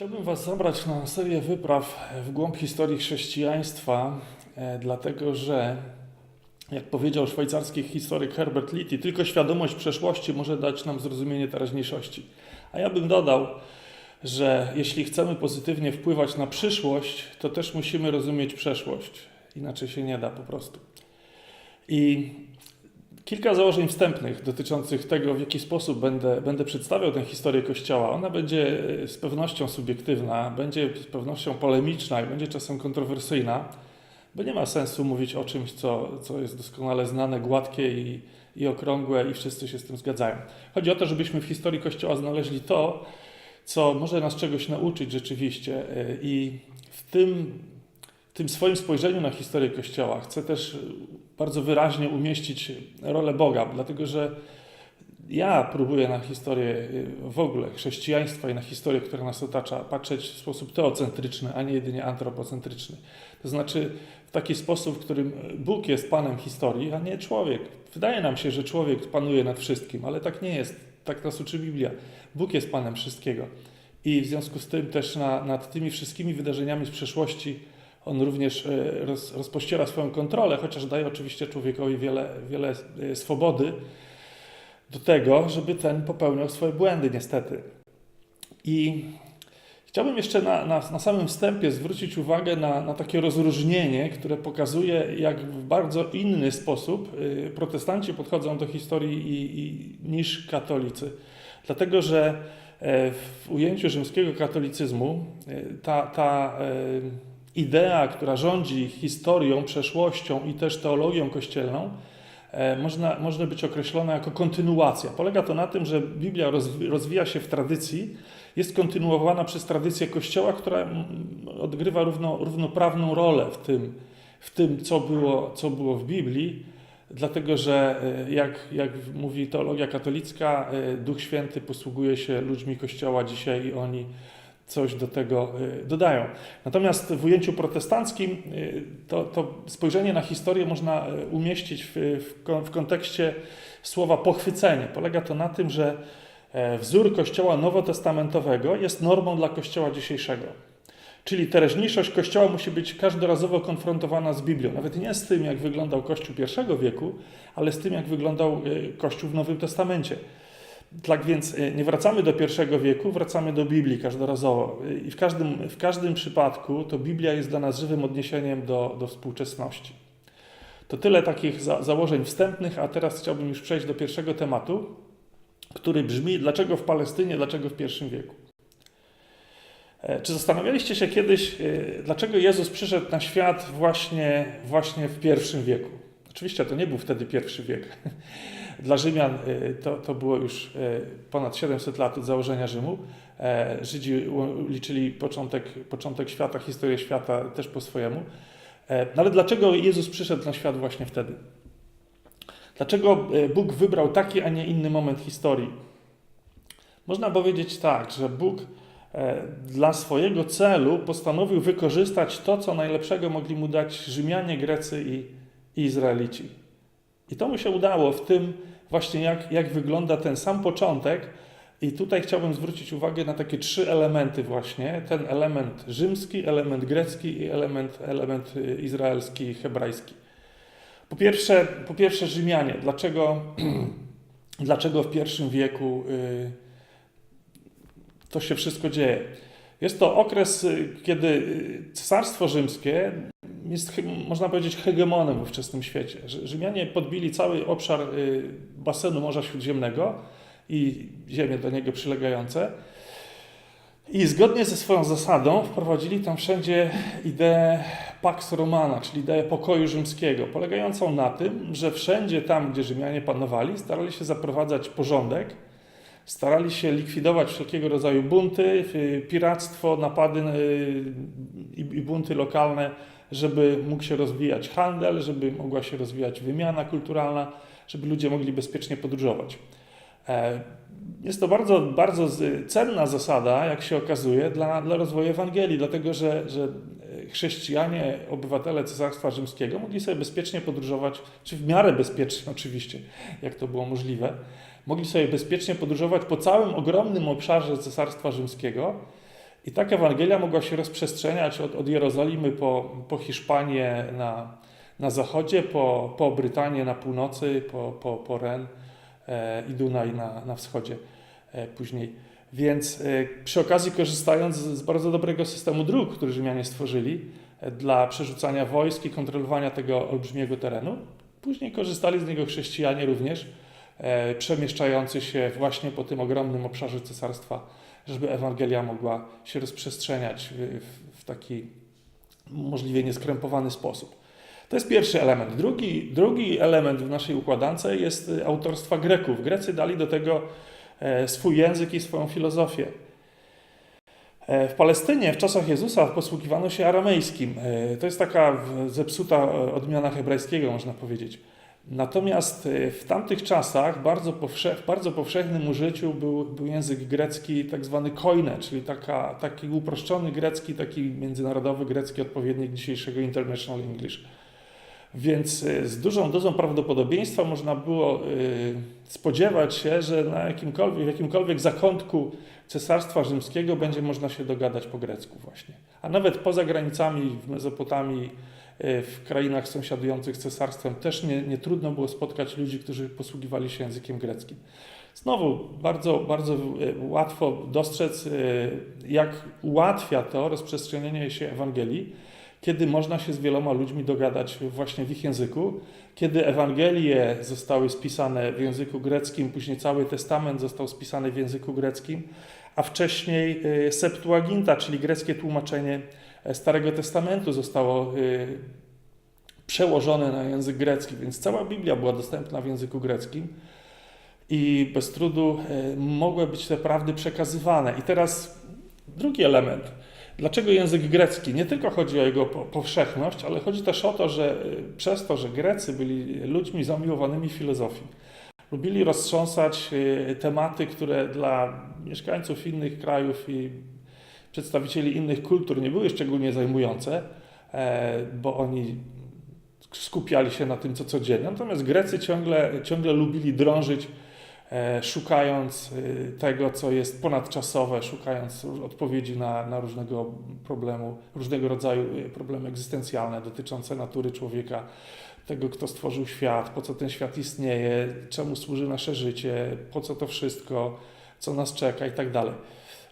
Chciałbym Was zabrać na serię wypraw w głąb historii chrześcijaństwa, e, dlatego że, jak powiedział szwajcarski historyk Herbert Litty, tylko świadomość przeszłości może dać nam zrozumienie teraźniejszości. A ja bym dodał, że jeśli chcemy pozytywnie wpływać na przyszłość, to też musimy rozumieć przeszłość. Inaczej się nie da po prostu. I kilka założeń wstępnych dotyczących tego, w jaki sposób będę, będę przedstawiał tę historię Kościoła. Ona będzie z pewnością subiektywna, będzie z pewnością polemiczna i będzie czasem kontrowersyjna, bo nie ma sensu mówić o czymś, co, co jest doskonale znane, gładkie i, i okrągłe i wszyscy się z tym zgadzają. Chodzi o to, żebyśmy w historii Kościoła znaleźli to, co może nas czegoś nauczyć rzeczywiście e, i w tym, tym swoim spojrzeniu na historię Kościoła chcę też bardzo wyraźnie umieścić rolę Boga, dlatego że ja próbuję na historię y, w ogóle chrześcijaństwa i na historię, która nas otacza, patrzeć w sposób teocentryczny, a nie jedynie antropocentryczny. To znaczy w taki sposób, w którym Bóg jest Panem historii, a nie człowiek. Wydaje nam się, że człowiek panuje nad wszystkim, ale tak nie jest. Tak nas uczy Biblia. Bóg jest Panem wszystkiego. I w związku z tym też na, nad tymi wszystkimi wydarzeniami z przeszłości on również e, roz, rozpościera swoją kontrolę, chociaż daje oczywiście człowiekowi wiele, wiele e, swobody do tego, żeby ten popełniał swoje błędy, niestety. I chciałbym jeszcze na, na, na samym wstępie zwrócić uwagę na, na takie rozróżnienie, które pokazuje, jak w bardzo inny sposób e, protestanci podchodzą do historii i, i, niż katolicy. Dlatego, że w ujęciu rzymskiego katolicyzmu ta, ta idea, która rządzi historią, przeszłością i też teologią kościelną, e, można, można być określona jako kontynuacja. Polega to na tym, że Biblia rozwija się w tradycji, jest kontynuowana przez tradycję Kościoła, która odgrywa równo, równoprawną rolę w tym, w tym co, było, co było w Biblii, dlatego że, e, jak, jak mówi teologia katolicka, e, Duch Święty posługuje się ludźmi Kościoła dzisiaj i oni coś do tego y, dodają. Natomiast w ujęciu protestanckim y, to, to spojrzenie na historię można y, umieścić w, w, w kontekście słowa pochwycenie. Polega to na tym, że e, wzór Kościoła nowotestamentowego jest normą dla Kościoła dzisiejszego. Czyli teraźniejszość Kościoła musi być każdorazowo konfrontowana z Biblią. Nawet nie z tym, jak wyglądał Kościół I wieku, ale z tym, jak wyglądał Kościół w Nowym Testamencie. Tak więc y, nie wracamy do pierwszego wieku, wracamy do Biblii każdorazowo. Y, I w każdym, w każdym przypadku to Biblia jest dla nas żywym odniesieniem do, do współczesności. To tyle takich za, założeń wstępnych, a teraz chciałbym już przejść do pierwszego tematu, który brzmi: dlaczego w Palestynie, dlaczego w pierwszym wieku? E, czy zastanawialiście się kiedyś, y, dlaczego Jezus przyszedł na świat właśnie, właśnie w pierwszym wieku? Oczywiście to nie był wtedy pierwszy wiek. Dla Rzymian y, to, to było już y, ponad 700 lat od założenia Rzymu. E, Żydzi liczyli początek, początek świata, historię świata też po swojemu. E, no ale dlaczego Jezus przyszedł na świat właśnie wtedy? Dlaczego e, Bóg wybrał taki, a nie inny moment historii? Można powiedzieć tak, że Bóg dla swojego celu postanowił wykorzystać to, co najlepszego mogli mu dać Rzymianie, Grecy i, i Izraelici. I to mu się udało w tym właśnie, jak, jak wygląda ten sam początek. I tutaj chciałbym zwrócić uwagę na takie trzy elementy właśnie. Ten element rzymski, element grecki i element, element y, izraelski, hebrajski. Po pierwsze, po pierwsze Rzymianie. Dlaczego, dlaczego w pierwszym wieku y, to się wszystko dzieje? Jest to okres, y, kiedy Cesarstwo Rzymskie jest, można powiedzieć, hegemonem w ówczesnym świecie. Rzymianie podbili cały obszar y, basenu Morza Śródziemnego i ziemie do niego przylegające. I zgodnie ze swoją zasadą wprowadzili tam wszędzie ideę Pax Romana, czyli ideę pokoju rzymskiego, polegającą na tym, że wszędzie tam, gdzie Rzymianie panowali, starali się zaprowadzać porządek, starali się likwidować wszelkiego rodzaju bunty, y, piractwo, napady y, i bunty lokalne żeby mógł się rozwijać handel, żeby mogła się rozwijać wymiana kulturalna, żeby ludzie mogli bezpiecznie podróżować. E, jest to bardzo, bardzo cenna zasada, jak się okazuje, dla, dla rozwoju Ewangelii, dlatego że, że chrześcijanie, obywatele Cesarstwa Rzymskiego mogli sobie bezpiecznie podróżować, czy w miarę bezpiecznie oczywiście, jak to było możliwe, mogli sobie bezpiecznie podróżować po całym ogromnym obszarze Cesarstwa Rzymskiego I tak Ewangelia mogła się rozprzestrzeniać od, od Jerozolimy po, po Hiszpanię na, na zachodzie, po, po Brytanię na północy, po, po, po Ren e, i Dunaj na, na wschodzie e, później. Więc e, przy okazji, korzystając z, bardzo dobrego systemu dróg, który Rzymianie stworzyli e, dla przerzucania wojsk i kontrolowania tego olbrzymiego terenu, później korzystali z niego chrześcijanie również, e, przemieszczający się właśnie po tym ogromnym obszarze cesarstwa, żeby Ewangelia mogła się rozprzestrzeniać w, taki możliwie nieskrępowany sposób. To jest pierwszy element. Drugi, drugi element w naszej układance jest y, autorstwa Greków. Grecy dali do tego swój język i swoją filozofię. E, W Palestynie w czasach Jezusa posługiwano się aramejskim. E, To jest taka zepsuta e, odmiana hebrajskiego, można powiedzieć. Natomiast e, w tamtych czasach bardzo, powsze, w bardzo powszechnym użyciu był, był język grecki, tak zwany koine, czyli taka, taki uproszczony grecki, taki międzynarodowy grecki odpowiednik dzisiejszego International English. Więc e, z dużą dozą prawdopodobieństwa można było e, spodziewać się, że na jakimkolwiek, w jakimkolwiek zakątku Cesarstwa Rzymskiego będzie można się dogadać po grecku właśnie. A nawet poza granicami w Mezopotamii, e, w krainach sąsiadujących z cesarstwem też nie, nie trudno było spotkać ludzi, którzy posługiwali się językiem greckim. Znowu bardzo, bardzo łatwo dostrzec, jak ułatwia to rozprzestrzenianie się Ewangelii, kiedy można się z wieloma ludźmi dogadać właśnie w ich języku, kiedy Ewangelie zostały spisane w języku greckim, później cały Testament został spisany w języku greckim, a wcześniej y, Septuaginta, czyli greckie tłumaczenie e, Starego Testamentu zostało y, przełożone na język grecki, więc cała Biblia była dostępna w języku greckim i bez trudu mogły być te prawdy przekazywane. I teraz drugi element. Dlaczego język grecki? Nie tylko chodzi o jego po- powszechność, ale chodzi też o to, że y, przez to, że Grecy byli ludźmi zamiłowanymi filozofii, lubili roztrząsać y, tematy, które dla mieszkańców innych krajów i przedstawicieli innych kultur nie były szczególnie zajmujące, e, bo oni skupiali się na tym, co codziennie. Natomiast Grecy ciągle, ciągle lubili drążyć szukając y, tego, co jest ponadczasowe, szukając odpowiedzi na, na różnego problemu, różnego rodzaju y, problemy egzystencjalne dotyczące natury człowieka, tego, kto stworzył świat, po co ten świat istnieje, czemu służy nasze życie, po co to wszystko, co nas czeka i tak dalej.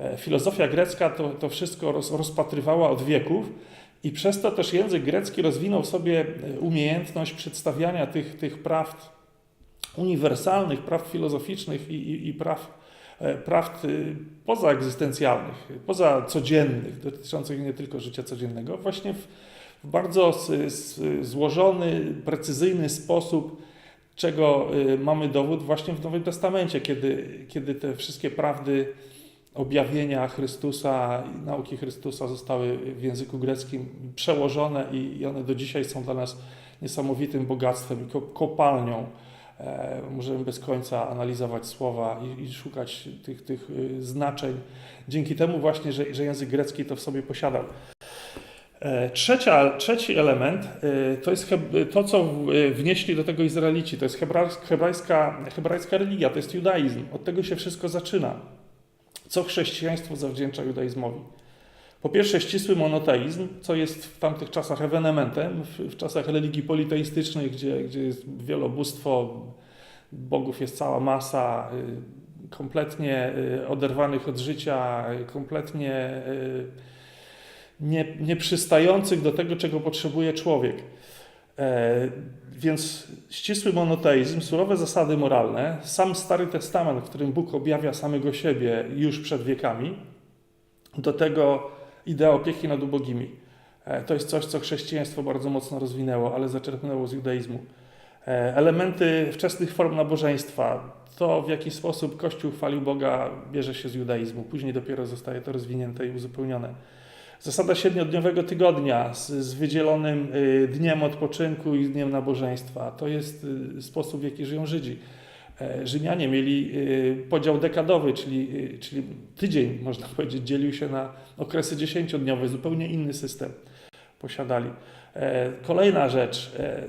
E, Filozofia grecka to, to wszystko roz, rozpatrywała od wieków i przez to też język grecki rozwinął sobie e, umiejętność przedstawiania tych, tych prawd uniwersalnych, prawd filozoficznych i, i, i praw, e, prawd y, pozaegzystencjalnych, poza codziennych, dotyczących nie tylko życia codziennego, właśnie w, w bardzo złożony, precyzyjny sposób, czego y, mamy dowód właśnie w Nowym Testamencie, kiedy, kiedy te wszystkie prawdy objawienia Chrystusa i nauki Chrystusa zostały w języku greckim przełożone i, one do dzisiaj są dla nas niesamowitym bogactwem i ko- kopalnią. E, możemy bez końca analizować słowa i, i szukać tych, tych y, znaczeń. Dzięki temu właśnie, że, że język grecki to w sobie posiadał. E, Trzecia, trzeci element y, to jest to, co y, wnieśli do tego Izraelici. To jest hebra- hebrajska, hebrajska religia, to jest judaizm. Od tego się wszystko zaczyna. Co chrześcijaństwo zawdzięcza judaizmowi? Po pierwsze, ścisły monoteizm, co jest w tamtych czasach ewenementem, w, w czasach religii politeistycznych, gdzie, gdzie jest wielobóstwo, bogów jest cała masa, y, kompletnie y, oderwanych od życia, y, kompletnie nie, do tego, czego potrzebuje człowiek. E, Więc ścisły monoteizm, surowe zasady moralne, sam Stary Testament, w którym Bóg objawia samego siebie już przed wiekami, do tego idea opieki nad ubogimi. E, To jest coś, co chrześcijaństwo bardzo mocno rozwinęło, ale zaczerpnęło z judaizmu. E, Elementy wczesnych form nabożeństwa, to w jaki sposób Kościół chwalił Boga, bierze się z judaizmu. Później dopiero zostaje to rozwinięte i uzupełnione. Zasada siedmiodniowego tygodnia z, z wydzielonym y, dniem odpoczynku i dniem nabożeństwa. To jest y, sposób, w jaki żyją Żydzi. E, Rzymianie mieli y, podział dekadowy, czyli, y, czyli tydzień, można powiedzieć, dzielił się na okresy dziesięciodniowe, zupełnie inny system posiadali. E, Kolejna rzecz. e,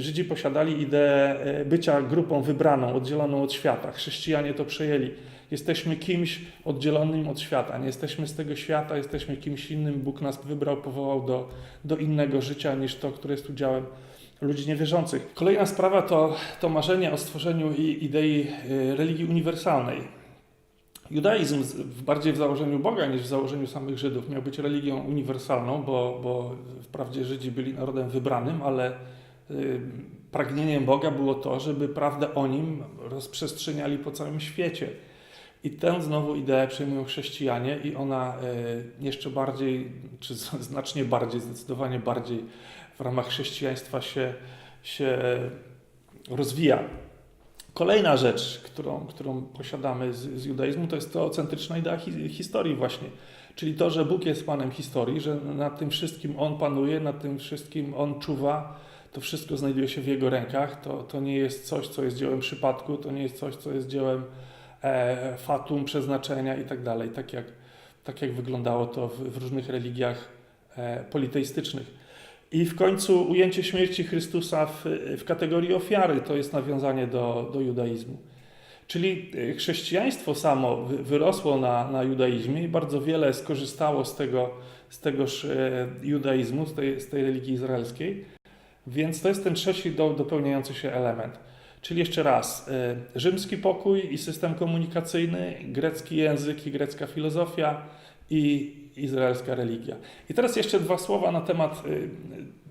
Żydzi posiadali ideę e, bycia grupą wybraną, oddzieloną od świata. Chrześcijanie to przejęli. Jesteśmy kimś oddzielonym od świata. Nie jesteśmy z tego świata, jesteśmy kimś innym. Bóg nas wybrał, powołał do, do innego życia niż to, które jest udziałem ludzi niewierzących. Kolejna sprawa to, to marzenie o stworzeniu i idei e, religii uniwersalnej. Judaizm bardziej w założeniu Boga niż w założeniu samych Żydów miał być religią uniwersalną, bo, bo wprawdzie Żydzi byli narodem wybranym, ale y, pragnieniem Boga było to, żeby prawdę o nim rozprzestrzeniali po całym świecie. I tę znowu ideę przejmują chrześcijanie i ona y, jeszcze bardziej, czy znacznie bardziej, zdecydowanie bardziej ramach chrześcijaństwa się, się rozwija. Kolejna rzecz, którą, którą posiadamy z, z judaizmu, to jest teocentryczna idea hi, historii właśnie. Czyli to, że Bóg jest Panem historii, że nad tym wszystkim On panuje, nad tym wszystkim On czuwa, to wszystko znajduje się w Jego rękach. To, to nie jest coś, co jest dziełem przypadku, to nie jest coś, co jest dziełem e, fatum, przeznaczenia i tak tak jak, tak jak wyglądało to w, w różnych religiach e, politeistycznych. I w końcu ujęcie śmierci Chrystusa w, w kategorii ofiary to jest nawiązanie do, do judaizmu. Czyli y, chrześcijaństwo samo wy- wyrosło na, na judaizmie i bardzo wiele skorzystało z, tego, z tegoż e, judaizmu, z tej, z tej religii izraelskiej. Więc to jest ten trzeci do, dopełniający się element. Czyli jeszcze raz, e, rzymski pokój i system komunikacyjny, grecki język i grecka filozofia i izraelska religia. I teraz jeszcze dwa słowa na temat y,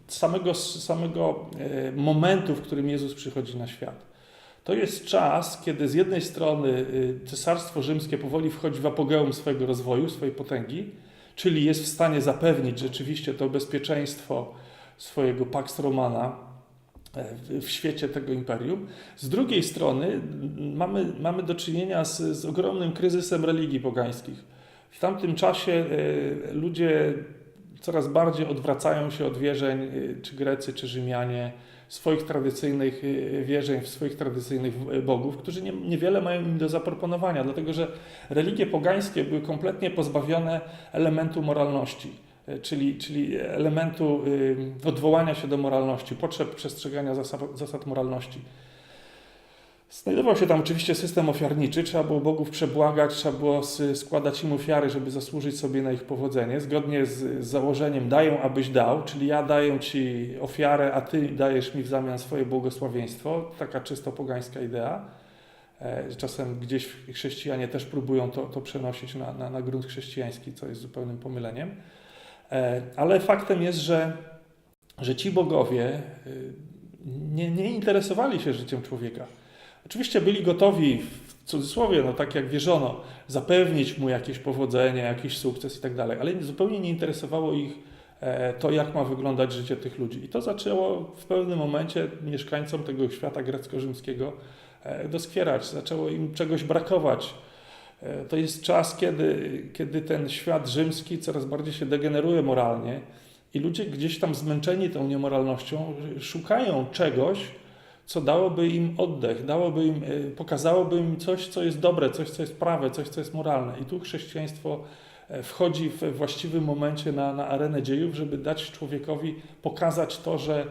samego, samego y, momentu, w którym Jezus przychodzi na świat. To jest czas, kiedy z jednej strony y, Cesarstwo Rzymskie powoli wchodzi w apogeum swojego rozwoju, swojej potęgi, czyli jest w stanie zapewnić rzeczywiście to bezpieczeństwo swojego Pax Romana e, w- świecie tego imperium. Z drugiej strony mamy, mamy do czynienia z, z ogromnym kryzysem religii pogańskich. W tamtym czasie e, ludzie coraz bardziej odwracają się od wierzeń, e, czy Grecy, czy Rzymianie, swoich tradycyjnych e, wierzeń, w swoich tradycyjnych bogów, którzy nie, niewiele mają im do zaproponowania, dlatego że religie pogańskie były kompletnie pozbawione elementu moralności, czyli, czyli elementu odwołania się do moralności, potrzeb przestrzegania zasad, zasad moralności. Znajdował się tam oczywiście system ofiarniczy, trzeba było bogów przebłagać, trzeba było składać im ofiary, żeby zasłużyć sobie na ich powodzenie. Zgodnie z, z założeniem dają, abyś dał, czyli ja daję ci ofiarę, a ty dajesz mi w zamian swoje błogosławieństwo. Taka czysto pogańska idea. E, Czasem gdzieś chrześcijanie też próbują to, to przenosić na, na, na grunt chrześcijański, co jest zupełnym pomyleniem. E, Ale faktem jest, że, że ci bogowie y, nie, nie interesowali się życiem człowieka. Oczywiście byli gotowi, w cudzysłowie, no tak jak wierzono, zapewnić mu jakieś powodzenie, jakiś sukces i tak dalej, ale zupełnie nie interesowało ich e, to, jak ma wyglądać życie tych ludzi. I to zaczęło w pewnym momencie mieszkańcom tego świata grecko-rzymskiego e, doskwierać, zaczęło im czegoś brakować. E, To jest czas, kiedy, kiedy ten świat rzymski coraz bardziej się degeneruje moralnie i ludzie gdzieś tam zmęczeni tą niemoralnością szukają czegoś, co dałoby im oddech, dałoby im, e, pokazałoby im coś, co jest dobre, coś, co jest prawe, coś, co jest moralne. I tu chrześcijaństwo e, wchodzi w właściwym momencie na, na arenę dziejów, żeby dać człowiekowi pokazać to, że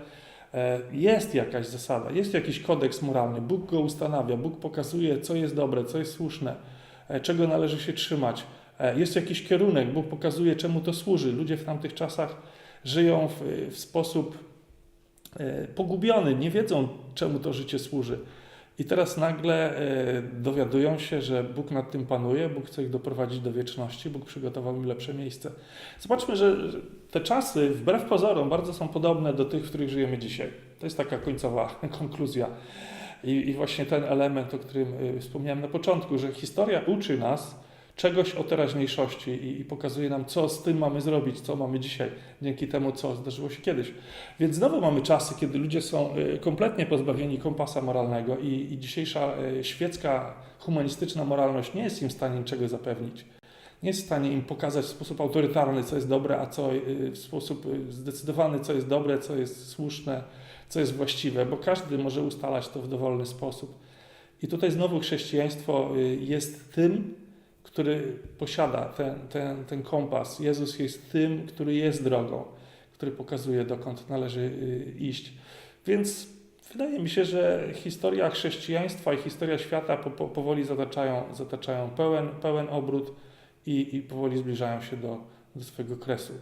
e, jest jakaś zasada, jest jakiś kodeks moralny. Bóg go ustanawia, Bóg pokazuje, co jest dobre, co jest słuszne, e, czego należy się trzymać. Jest jakiś kierunek, Bóg pokazuje, czemu to służy. Ludzie w tamtych czasach żyją w, w sposób pogubiony, nie wiedzą, czemu to życie służy. I teraz nagle e, dowiadują się, że Bóg nad tym panuje, Bóg chce ich doprowadzić do wieczności, Bóg przygotował im lepsze miejsce. Zobaczmy, że te czasy, wbrew pozorom, bardzo są podobne do tych, w których żyjemy dzisiaj. To jest taka końcowa konkluzja. I, i właśnie ten element, o którym y, wspomniałem na początku, że historia uczy nas czegoś o teraźniejszości i, i pokazuje nam, co z tym mamy zrobić, co mamy dzisiaj, dzięki temu, co zdarzyło się kiedyś. Więc znowu mamy czasy, kiedy ludzie są y, kompletnie pozbawieni kompasa moralnego i, i dzisiejsza y, świecka, humanistyczna moralność nie jest im w stanie niczego zapewnić. Nie jest w stanie im pokazać w sposób autorytarny, co jest dobre, a co y, w sposób zdecydowany, co jest dobre, co jest słuszne, co jest właściwe, bo każdy może ustalać to w dowolny sposób. I tutaj znowu chrześcijaństwo jest tym, który posiada ten, ten, ten kompas. Jezus jest tym, który jest drogą, który pokazuje, dokąd należy y, iść. Więc wydaje mi się, że historia chrześcijaństwa i historia świata po, po, powoli zataczają, zataczają pełen, pełen obrót i, i powoli zbliżają się do, do swojego kresu.